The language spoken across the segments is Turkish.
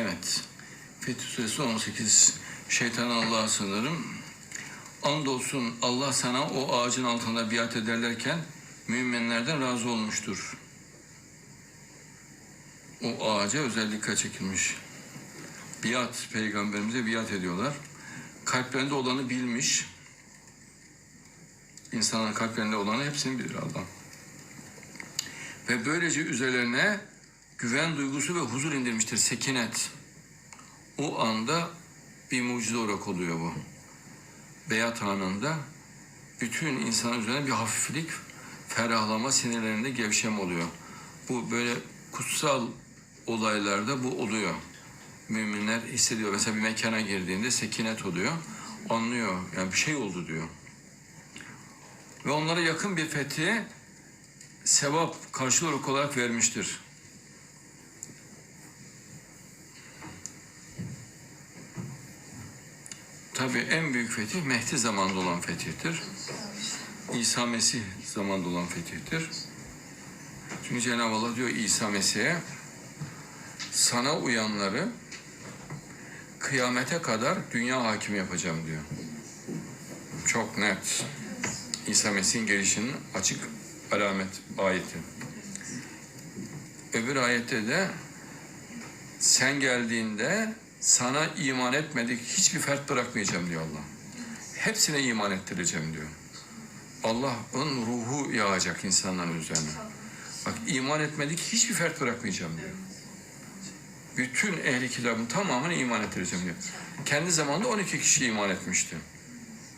Evet. Fetih Suresi 18. Şeytan Allah'a sığınırım. Andolsun Allah sana o ağacın altında biat ederlerken müminlerden razı olmuştur. O ağaca özel dikkat çekilmiş. Biat, peygamberimize biat ediyorlar. Kalplerinde olanı bilmiş. İnsanların kalplerinde olanı hepsini bilir Allah. Ve böylece üzerlerine güven duygusu ve huzur indirmiştir. Sekinet. O anda bir mucize olarak oluyor bu. Beyat anında bütün insan üzerine bir hafiflik, ferahlama, sinirlerinde gevşem oluyor. Bu böyle kutsal olaylarda bu oluyor. Müminler hissediyor. Mesela bir mekana girdiğinde sekinet oluyor. Anlıyor. Yani bir şey oldu diyor. Ve onlara yakın bir fethi sevap karşılık olarak vermiştir. Tabii en büyük fetih Mehdi zamanında olan fetihtir. İsa Mesih zamanında olan fetihtir. Çünkü Cenab-ı Allah diyor İsa Mesih'e sana uyanları kıyamete kadar dünya hakimi yapacağım diyor. Çok net. İsa Mesih'in gelişinin açık alamet ayeti. Öbür ayette de sen geldiğinde sana iman etmedik hiçbir fert bırakmayacağım diyor Allah. Hepsine iman ettireceğim diyor. Allah'ın ruhu yağacak insanların üzerine. Bak iman etmedik hiçbir fert bırakmayacağım diyor. Bütün ehli kitabın tamamını iman ettireceğim diyor. Kendi zamanında 12 kişi iman etmişti.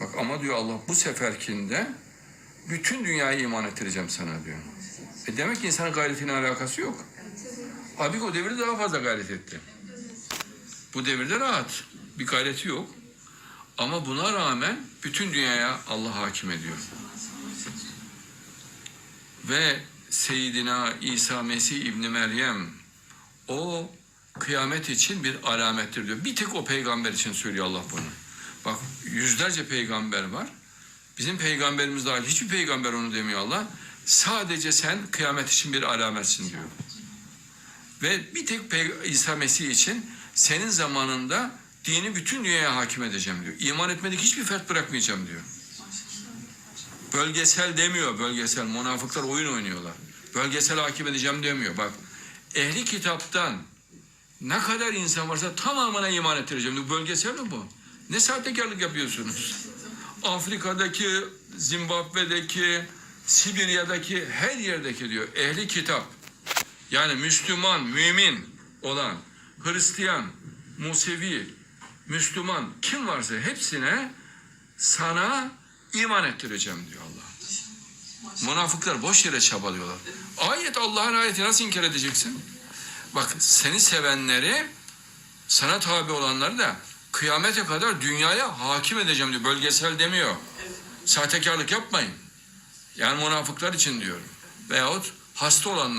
Bak ama diyor Allah bu seferkinde bütün dünyayı iman ettireceğim sana diyor. E demek ki insanın gayretiyle alakası yok. Abi o devirde daha fazla gayret etti. Bu devirde rahat. Bir gayreti yok. Ama buna rağmen bütün dünyaya Allah hakim ediyor. Ve Seyyidina İsa Mesih İbni Meryem o kıyamet için bir alamettir diyor. Bir tek o peygamber için söylüyor Allah bunu. Bak yüzlerce peygamber var. Bizim peygamberimiz dahil hiçbir peygamber onu demiyor Allah. Sadece sen kıyamet için bir alametsin diyor. Ve bir tek İsa Mesih için senin zamanında dini bütün dünyaya hakim edeceğim diyor. İman etmedik hiçbir fert bırakmayacağım diyor. Bölgesel demiyor bölgesel. Münafıklar oyun oynuyorlar. Bölgesel hakim edeceğim demiyor. Bak ehli kitaptan ne kadar insan varsa tamamına iman ettireceğim diyor. Bölgesel mi bu? Ne sahtekarlık yapıyorsunuz? Afrika'daki, Zimbabwe'deki, Sibirya'daki her yerdeki diyor ehli kitap. Yani Müslüman, mümin olan Hristiyan, Musevi, Müslüman kim varsa hepsine sana iman ettireceğim diyor Allah. Münafıklar boş yere çabalıyorlar. Ayet Allah'ın ayeti nasıl inkar edeceksin? Bak seni sevenleri sana tabi olanları da kıyamete kadar dünyaya hakim edeceğim diyor. Bölgesel demiyor. Sahtekarlık yapmayın. Yani münafıklar için diyorum. Veyahut hasta olanlar